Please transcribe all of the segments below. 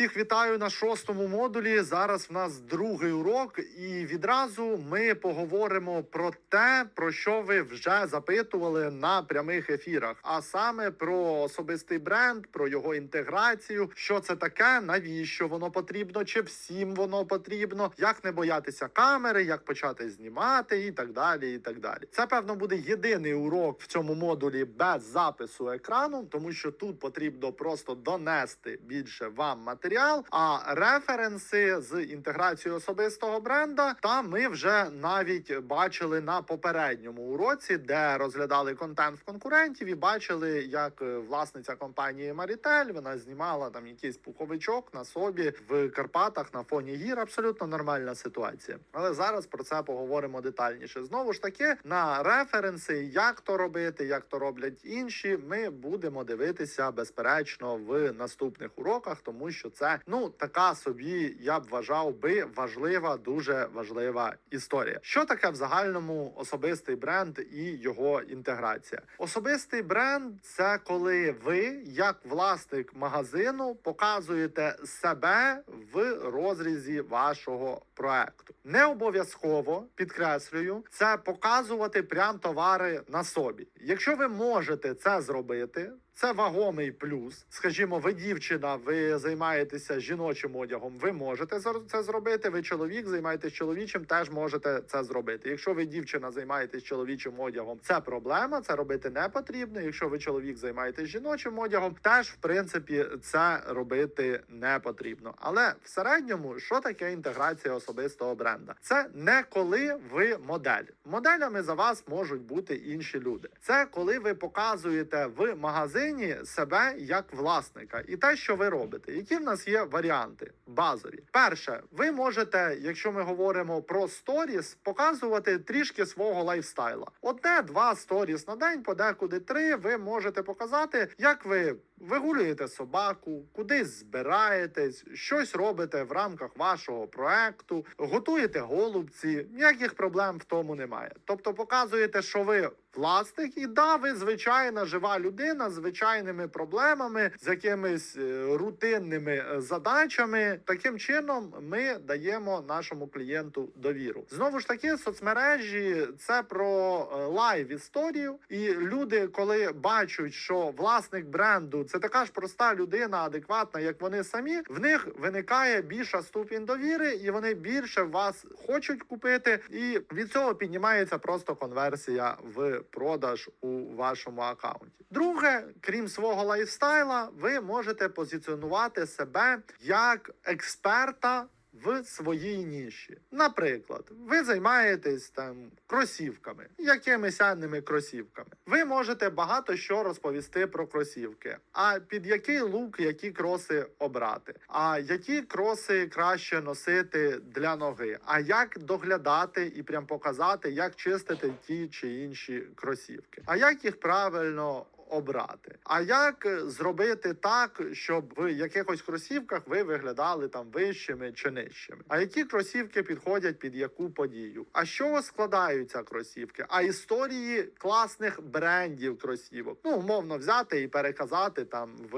Всіх вітаю на шостому модулі. Зараз в нас другий урок, і відразу ми поговоримо про те, про що ви вже запитували на прямих ефірах, а саме про особистий бренд, про його інтеграцію. Що це таке, навіщо воно потрібно, чи всім воно потрібно, як не боятися камери, як почати знімати, і так далі. І так далі. Це певно буде єдиний урок в цьому модулі без запису екрану, тому що тут потрібно просто донести більше вам матеріал. А референси з інтеграцією особистого бренда, та ми вже навіть бачили на попередньому уроці, де розглядали контент в конкурентів, і бачили, як е, власниця компанії Марітель вона знімала там якийсь пуховичок на собі в Карпатах на фоні гір. Абсолютно нормальна ситуація. Але зараз про це поговоримо детальніше. Знову ж таки, на референси, як то робити, як то роблять інші, ми будемо дивитися безперечно в наступних уроках, тому що це ну така собі, я б вважав би важлива, дуже важлива історія. Що таке в загальному особистий бренд і його інтеграція? Особистий бренд це коли ви, як власник магазину, показуєте себе в розрізі вашого проекту. Не обов'язково підкреслюю це показувати прям товари на собі. Якщо ви можете це зробити. Це вагомий плюс. Скажімо, ви дівчина, ви займаєтеся жіночим одягом. Ви можете це зробити. Ви чоловік займаєтесь чоловічим, теж можете це зробити. Якщо ви дівчина займаєтесь чоловічим одягом, це проблема. Це робити не потрібно. Якщо ви чоловік займаєтесь жіночим одягом, теж в принципі це робити не потрібно. Але в середньому, що таке інтеграція особистого бренда? Це не коли ви модель. Моделями за вас можуть бути інші люди. Це коли ви показуєте в магазині себе як власника і те, що ви робите. Які в нас є варіанти базові? Перше, ви можете, якщо ми говоримо про сторіс, показувати трішки свого лайфстайла. Одне-два сторіс на день, подекуди три. Ви можете показати, як ви вигулюєте собаку, кудись збираєтесь, щось робите в рамках вашого проекту, готуєте голубці. Ніяких проблем в тому немає. Тобто показуєте, що ви власник, і да, ви звичайна жива людина з звичайними проблемами, з якимись е, рутинними е, задачами. Таким чином ми даємо нашому клієнту довіру. Знову ж таки, соцмережі це про е, лайв історію, і люди, коли бачать, що власник бренду це така ж проста людина, адекватна, як вони самі, в них виникає більша ступінь довіри, і вони більше вас хочуть купити. І від цього піднімається просто конверсія в продаж у вашому аккаунті. Друге, крім свого лайфстайла, ви можете позиціонувати себе як експерта. В своїй ніші, наприклад, ви займаєтесь там кросівками, якимись анними кросівками. Ви можете багато що розповісти про кросівки. А під який лук, які кроси обрати? А які кроси краще носити для ноги? А як доглядати і прям показати, як чистити ті чи інші кросівки? А як їх правильно обрати. А як е, зробити так, щоб в якихось кросівках ви виглядали там вищими чи нижчими? А які кросівки підходять під яку подію? А чого складаються кросівки? А історії класних брендів кросівок? Ну, умовно взяти і переказати там в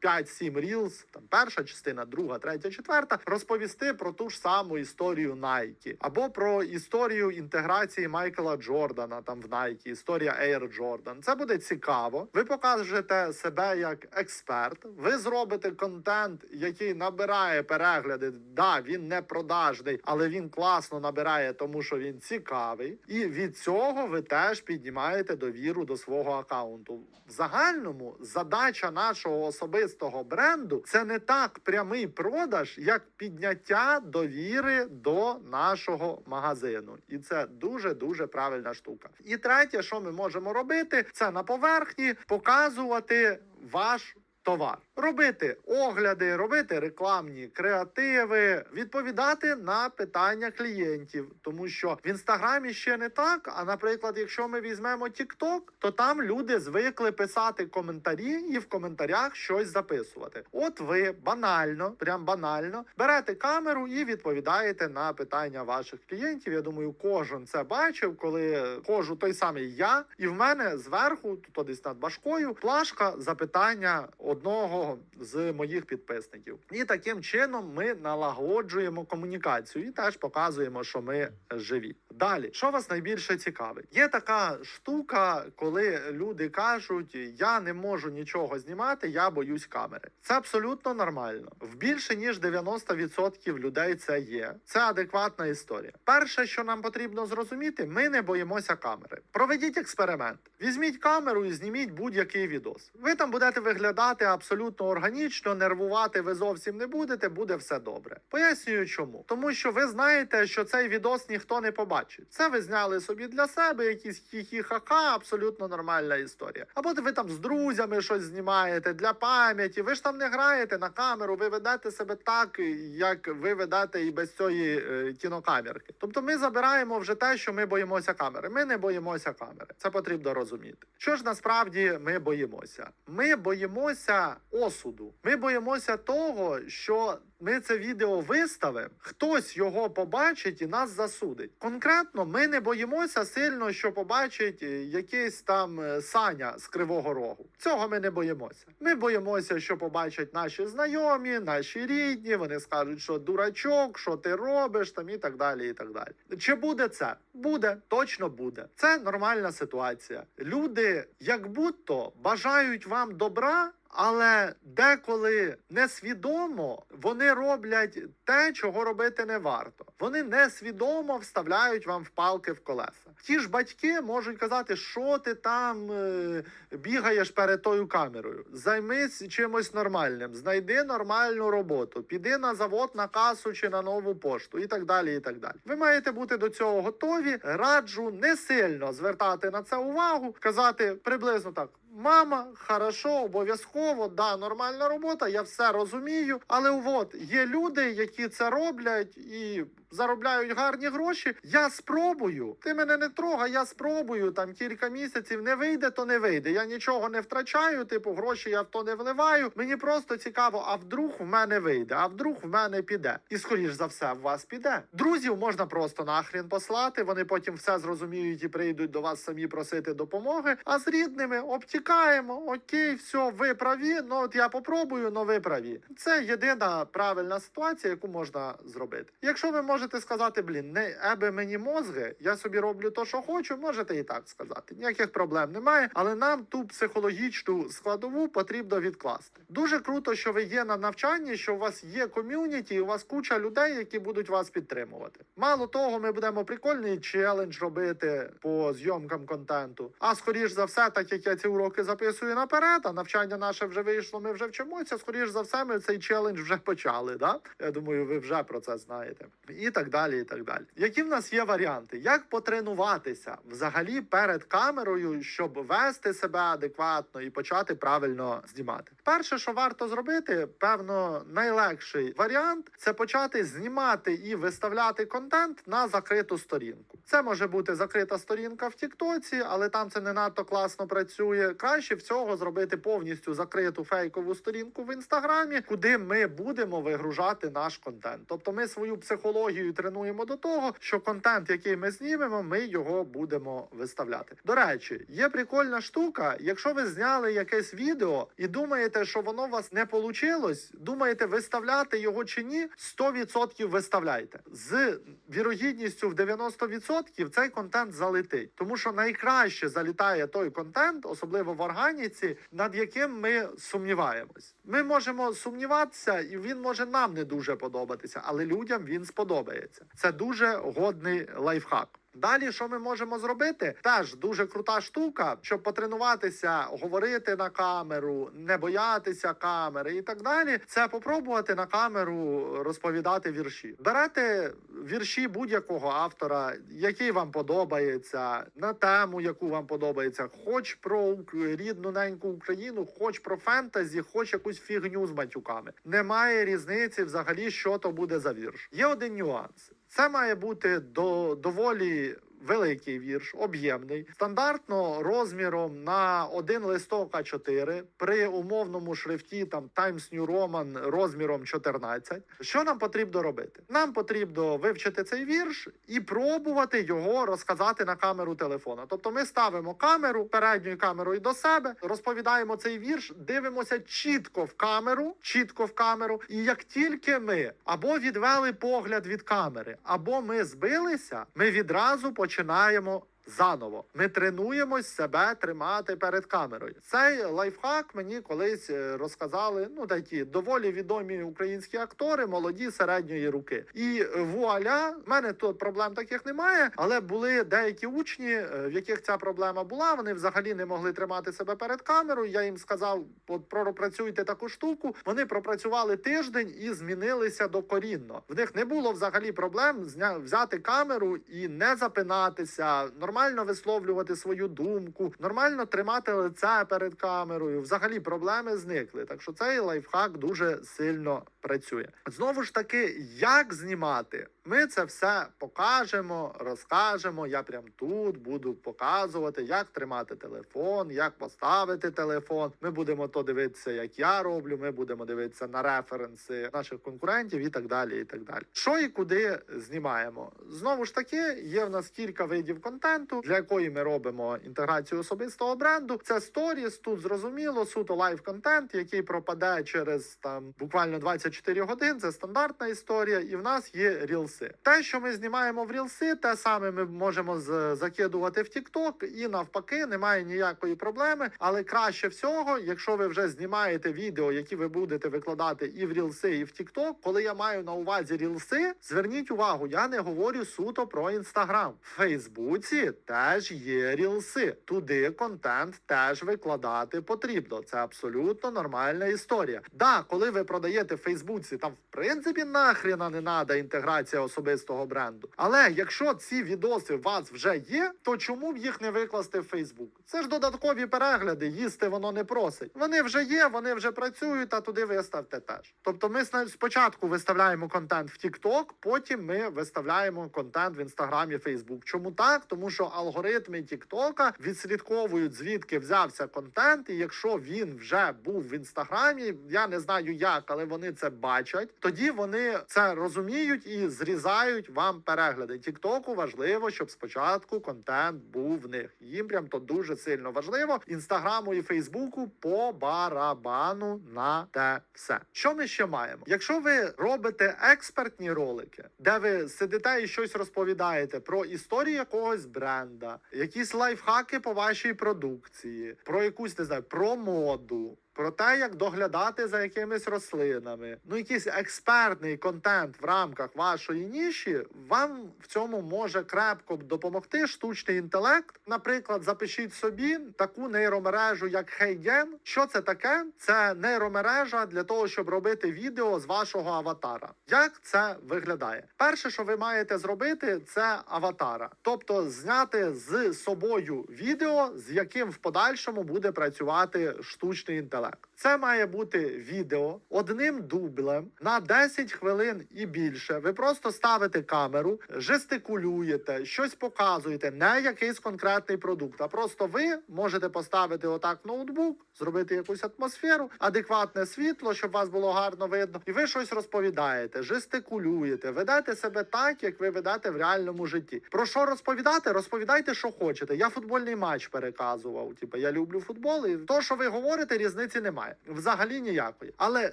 5-7 Reels, там перша частина, друга, третя, четверта, розповісти про ту ж саму історію Nike. або про історію інтеграції Майкла Джордана там в Nike, історія Air Jordan. Це буде цікаво. Ви покажете себе як експерт. Ви зробите контент, який набирає перегляди. Да, він не продажний, але він класно набирає, тому що він цікавий. І від цього ви теж піднімаєте довіру до свого аккаунту. В загальному задача нашого особистого бренду це не так прямий продаж, як підняття довіри до нашого магазину. І це дуже дуже правильна штука. І третє, що ми можемо робити, це на поверхні показувати ваш. Товар робити огляди, робити рекламні креативи, відповідати на питання клієнтів, тому що в інстаграмі ще не так. А наприклад, якщо ми візьмемо TikTok, то там люди звикли писати коментарі і в коментарях щось записувати. От ви банально, прям банально берете камеру і відповідаєте на питання ваших клієнтів. Я думаю, кожен це бачив, коли ходжу той самий я, і в мене зверху, тут десь над башкою, плашка запитання одного з моїх підписників. І таким чином ми налагоджуємо комунікацію і теж показуємо, що ми живі. Далі, що вас найбільше цікавить? Є така штука, коли люди кажуть: я не можу нічого знімати, я боюсь камери. Це абсолютно нормально. В більше ніж 90% людей це є. Це адекватна історія. Перше, що нам потрібно зрозуміти, ми не боїмося камери. Проведіть експеримент. Візьміть камеру і зніміть будь-який відос. Ви там будете виглядати абсолютно органічно, нервувати ви зовсім не будете, буде все добре. Пояснюю, чому. Тому що ви знаєте, що цей відос ніхто не побачить. Це ви зняли собі для себе, якісь хі-хі-ха-ха, абсолютно нормальна історія. Або ви там з друзями щось знімаєте для пам'яті. Ви ж там не граєте на камеру, ви ведете себе так, як ви ведете і без цієї е, кінокамерки. Тобто ми забираємо вже те, що ми боїмося камери. Ми не боїмося камери. Це потрібно розуміти. Що ж насправді ми боїмося? Ми боїмося осуду. Ми боїмося того, що ми це відео виставимо, хтось його побачить і нас засудить. Конкретно, ми не боїмося сильно, що побачить е, якийсь там е, Саня з Кривого Рогу. Цього ми не боїмося. Ми боїмося, що побачать наші знайомі, наші рідні. Вони скажуть, що дурачок, що ти робиш, там і так далі. І так далі. Чи буде це? Буде, точно буде. Це нормальна ситуація. Люди, як будто бажають вам добра. Але деколи несвідомо вони роблять те, чого робити не варто. Вони несвідомо вставляють вам впалки в колеса. Ті ж батьки можуть казати, що ти там е, бігаєш перед тою камерою. Займись чимось нормальним, знайди нормальну роботу, піди на завод, на касу чи на нову пошту, і так далі. І так далі. Ви маєте бути до цього готові. Раджу не сильно звертати на це увагу, казати приблизно так. Мама, хорошо, обов'язково, да, нормальна робота, я все розумію. Але от є люди, які це роблять і заробляють гарні гроші. Я спробую. Ти мене не трогай, я спробую там кілька місяців. Не вийде, то не вийде. Я нічого не втрачаю. Типу, гроші я в то не вливаю. Мені просто цікаво, а вдруг в мене вийде, а вдруг в мене піде. І скоріш за все, в вас піде. Друзів можна просто нахрін послати. Вони потім все зрозуміють і прийдуть до вас самі просити допомоги. А з рідними обтікаємо. Окей, все, ви праві. Ну от я попробую, но ви праві. Це єдина правильна ситуація, яку можна зробити. Якщо ви можете сказати, блін, не ебе мені мозги, я собі роблю то, що хочу, можете і так сказати. Ніяких проблем немає, але нам ту психологічну складову потрібно відкласти. Дуже круто, що ви є на навчанні, що у вас є ком'юніті, у вас куча людей, які будуть вас підтримувати. Мало того, ми будемо прикольний челендж робити по зйомкам контенту. А скоріш за все, так як я ці уроки записую наперед, а навчання наше вже вийшло, ми вже вчимося. Скоріш за все, ми цей челендж вже почали. Да? Я думаю, ви вже про це знаєте. І так далі. І так далі. Які в нас є варіанти? Як потренуватися взагалі перед камерою, щоб вести себе адекватно і почати правильно знімати? Перше, що варто зробити, певно, найлегший варіант це почати знімати і виставляти контент на закриту сторінку. Це може бути закрита сторінка в Тіктоці, але там це не надто класно працює. Краще всього зробити повністю закриту фейкову сторінку в інстаграмі, куди ми будемо вигружати наш контент. Тобто, ми свою психологію тренуємо до того, що контент, який ми знімемо, ми його будемо виставляти. До речі, є прикольна штука. Якщо ви зняли якесь відео і думаєте, що воно у вас не вийшло, думаєте, виставляти його чи ні, 100% виставляйте з вірогідністю в 90% цей контент залетить, тому що найкраще залітає той контент, особливо в органіці, над яким ми сумніваємось. Ми можемо сумніватися, і він може нам не дуже подобатися, але людям він сподобається. Це дуже годний лайфхак. Далі, що ми можемо зробити? Теж дуже крута штука, щоб потренуватися, говорити на камеру, не боятися камери і так далі. Це попробувати на камеру розповідати вірші. Берете вірші будь-якого автора, який вам подобається, на тему, яку вам подобається, хоч про рідну неньку Україну, хоч про фентезі, хоч якусь фігню з матюками. Немає різниці взагалі, що то буде за вірш. Є один нюанс. Це має бути до доволі великий вірш, об'ємний, стандартно розміром на один листок А4 при умовному шрифті там Times New Roman розміром 14. Що нам потрібно робити? Нам потрібно вивчити цей вірш і пробувати його розказати на камеру телефона. Тобто ми ставимо камеру передньою камерою до себе, розповідаємо цей вірш, дивимося чітко в камеру, чітко в камеру. І як тільки ми або відвели погляд від камери, або ми збилися, ми відразу починаємо. Заново ми тренуємось себе тримати перед камерою. Цей лайфхак мені колись е, розказали. Ну такі доволі відомі українські актори, молоді середньої руки. І вуаля, в мене тут проблем таких немає. Але були деякі учні, е, в яких ця проблема була. Вони взагалі не могли тримати себе перед камерою. Я їм сказав: от пропрацюйте таку штуку. Вони пропрацювали тиждень і змінилися докорінно. В них не було взагалі проблем взяти камеру і не запинатися, нормально висловлювати свою думку, нормально тримати лице перед камерою. Взагалі проблеми зникли. Так що цей лайфхак дуже сильно працює. Знову ж таки, як знімати? Ми це все покажемо, розкажемо. Я прям тут буду показувати, як тримати телефон, як поставити телефон. Ми будемо то дивитися, як я роблю. Ми будемо дивитися на референси наших конкурентів і так далі. І так далі. Що і куди знімаємо? Знову ж таки, є в нас кілька видів контенту, для якої ми робимо інтеграцію особистого бренду. Це сторіс. Тут зрозуміло, суто лайв контент, який пропаде через там буквально 24 годин. Це стандартна історія, і в нас є рілси. Те, що ми знімаємо в рілси, те саме ми можемо закидувати в TikTok, і навпаки, немає ніякої проблеми. Але краще всього, якщо ви вже знімаєте відео, які ви будете викладати і в рілси, і в TikTok, коли я маю на увазі рілси, зверніть увагу, я не говорю суто про інстаграм. В Фейсбуці теж є рілси. Туди контент теж викладати потрібно. Це абсолютно нормальна історія. Да, коли ви продаєте в Фейсбуці, там в принципі нахріна не надо інтеграція особистого бренду. Але якщо ці відоси у вас вже є, то чому б їх не викласти в Фейсбук? Це ж додаткові перегляди, їсти воно не просить. Вони вже є, вони вже працюють, а туди виставте теж. Тобто, ми спочатку виставляємо контент в TikTok, потім ми виставляємо контент в інстаграмі, Фейсбук. Чому так? Тому що алгоритми TikTok відслідковують звідки взявся контент, і якщо він вже був в інстаграмі, я не знаю як, але вони це бачать. Тоді вони це розуміють і зрізають вам перегляди. Тіктоку важливо, щоб спочатку контент був в них. Їм прям то дуже сильно важливо. Інстаграму і Фейсбуку по барабану на те все. Що ми ще маємо? Якщо ви робите експертні ролики, де ви сидите і щось розповідаєте про історію якогось бренда, якісь лайфхаки по вашій продукції, про якусь не знаю, про моду. Про те, як доглядати за якимись рослинами, ну якийсь експертний контент в рамках вашої ніші, вам в цьому може крепко допомогти штучний інтелект. Наприклад, запишіть собі таку нейромережу, як Heygen. Що це таке? Це нейромережа для того, щоб робити відео з вашого аватара. Як це виглядає? Перше, що ви маєте зробити, це аватара, тобто зняти з собою відео, з яким в подальшому буде працювати штучний інтелект. Це має бути відео одним дублем на 10 хвилин і більше. Ви просто ставите камеру, жестикулюєте, щось показуєте, не якийсь конкретний продукт. А просто ви можете поставити отак ноутбук, зробити якусь атмосферу, адекватне світло, щоб вас було гарно видно, і ви щось розповідаєте, жестикулюєте, ведете себе так, як ви ведете в реальному житті. Про що розповідати? Розповідайте, що хочете. Я футбольний матч переказував. Типу, я люблю футбол, і то, що ви говорите, різниці немає. Взагалі ніякої. Але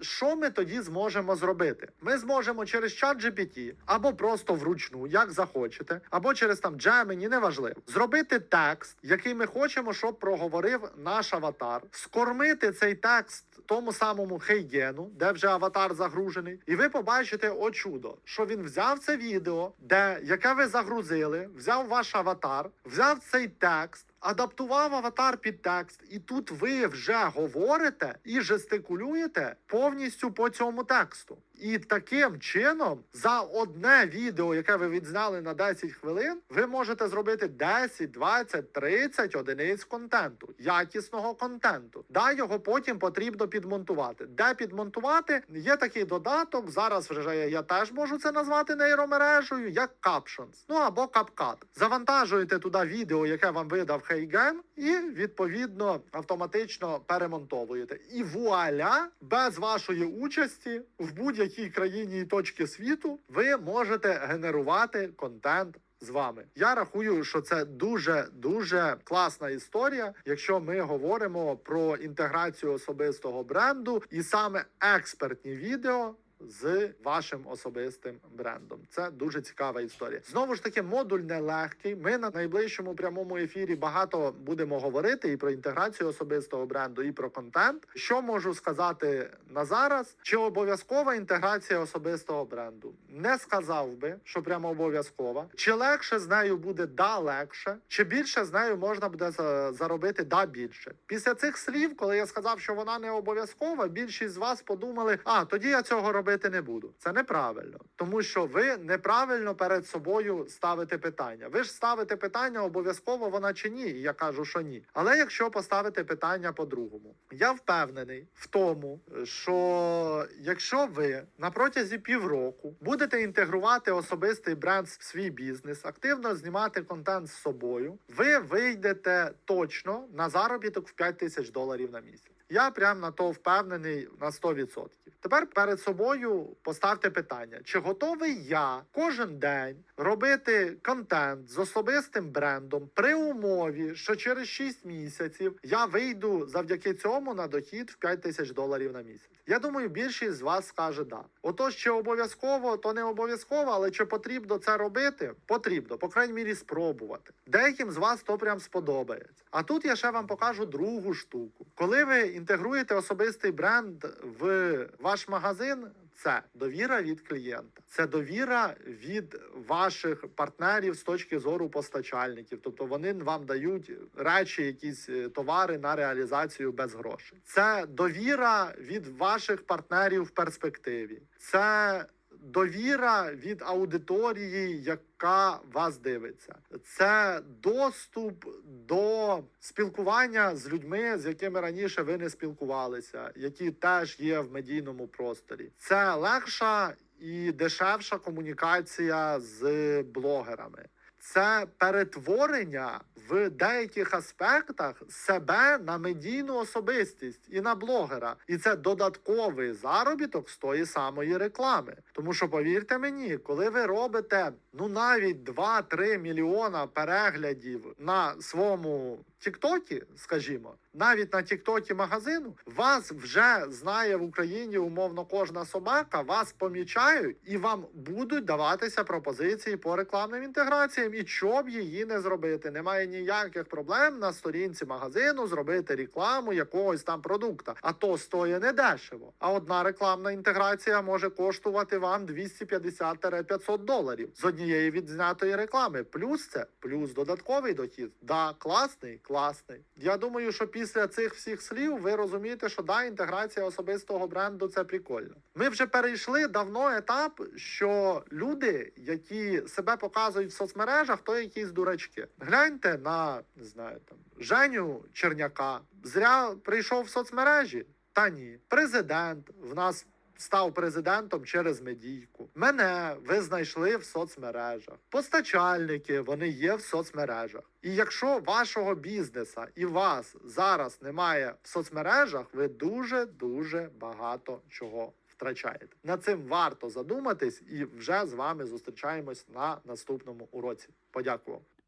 що ми тоді зможемо зробити? Ми зможемо через чат GPT або просто вручну, як захочете, або через там Gemini, неважливо, зробити текст, який ми хочемо, щоб проговорив наш аватар, скормити цей текст. Тому самому Хейгену, де вже аватар загружений, і ви побачите о чудо, що він взяв це відео, де яке ви загрузили, взяв ваш аватар, взяв цей текст, адаптував аватар під текст, і тут ви вже говорите і жестикулюєте повністю по цьому тексту. І таким чином, за одне відео, яке ви відзняли на 10 хвилин, ви можете зробити 10, 20, 30 одиниць контенту, якісного контенту. Да, його потім потрібно підмонтувати. Де підмонтувати? Є такий додаток. Зараз вже я, теж можу це назвати нейромережею, як Captions, ну або CapCut. Завантажуєте туди відео, яке вам видав Heygen, і відповідно автоматично перемонтовуєте. І вуаля, без вашої участі в будь-якій країні і точці світу ви можете генерувати контент. З вами я рахую, що це дуже дуже класна історія, якщо ми говоримо про інтеграцію особистого бренду і саме експертні відео з вашим особистим брендом. Це дуже цікава історія. Знову ж таки, модуль нелегкий. Ми на найближчому прямому ефірі багато будемо говорити і про інтеграцію особистого бренду, і про контент. Що можу сказати на зараз? Чи обов'язкова інтеграція особистого бренду? Не сказав би, що прямо обов'язкова. Чи легше з нею буде да легше, чи більше з нею можна буде заробити да більше. Після цих слів, коли я сказав, що вона не обов'язкова, більшість з вас подумали: а тоді я цього робити не буду. Це неправильно, тому що ви неправильно перед собою ставите питання. Ви ж ставите питання, обов'язково вона чи ні. Я кажу, що ні. Але якщо поставити питання по-другому, я впевнений в тому, що якщо ви на протязі півроку будете інтегрувати особистий бренд в свій бізнес, активно знімати контент з собою, ви вийдете точно на заробіток в 5 тисяч доларів на місяць. Я прям на то впевнений на 100%. Тепер перед собою поставте питання: чи готовий я кожен день робити контент з особистим брендом при умові, що через 6 місяців я вийду завдяки цьому на дохід в 5 тисяч доларів на місяць? Я думаю, більшість з вас скаже да. Отож, чи обов'язково, то не обов'язково, але чи потрібно це робити? Потрібно, по крайній мірі, спробувати. Деяким з вас то прям сподобається. А тут я ще вам покажу другу штуку. Коли ви інтегруєте особистий бренд в ваш магазин. Це довіра від клієнта, це довіра від ваших партнерів з точки зору постачальників. Тобто вони вам дають речі, якісь е, товари на реалізацію без грошей. Це довіра від ваших партнерів в перспективі. Це довіра від аудиторії, яка вас дивиться. Це доступ до спілкування з людьми, з якими раніше ви не спілкувалися, які теж є в медійному просторі. Це легша і дешевша комунікація з блогерами. Це перетворення в деяких аспектах себе на медійну особистість і на блогера, і це додатковий заробіток з тої самої реклами. Тому що повірте мені, коли ви робите ну навіть 2-3 мільйона переглядів на своєму Тіктокі, скажімо, навіть на Тіктокі магазину, вас вже знає в Україні умовно кожна собака, вас помічають і вам будуть даватися пропозиції по рекламним інтеграціям. І що б її не зробити, немає ніяких проблем на сторінці магазину зробити рекламу якогось там продукта. А то стоїть недешево. А одна рекламна інтеграція може коштувати вам 250-500 доларів з однієї відзнятої реклами. Плюс це плюс додатковий дохід. Да, класний, класний. Я думаю, що після цих всіх слів ви розумієте, що да, інтеграція особистого бренду це прикольно. Ми вже перейшли давно етап, що люди, які себе показують в соцмережах, то якісь дурачки. Гляньте на не знаю там Женю Черняка. Зря прийшов в соцмережі. Та ні, президент в нас став президентом через медійку. Мене ви знайшли в соцмережах. Постачальники вони є в соцмережах. І якщо вашого бізнеса і вас зараз немає в соцмережах, ви дуже дуже багато чого втрачаєте. Над цим варто задуматись, і вже з вами зустрічаємось на наступному уроці. Подякував.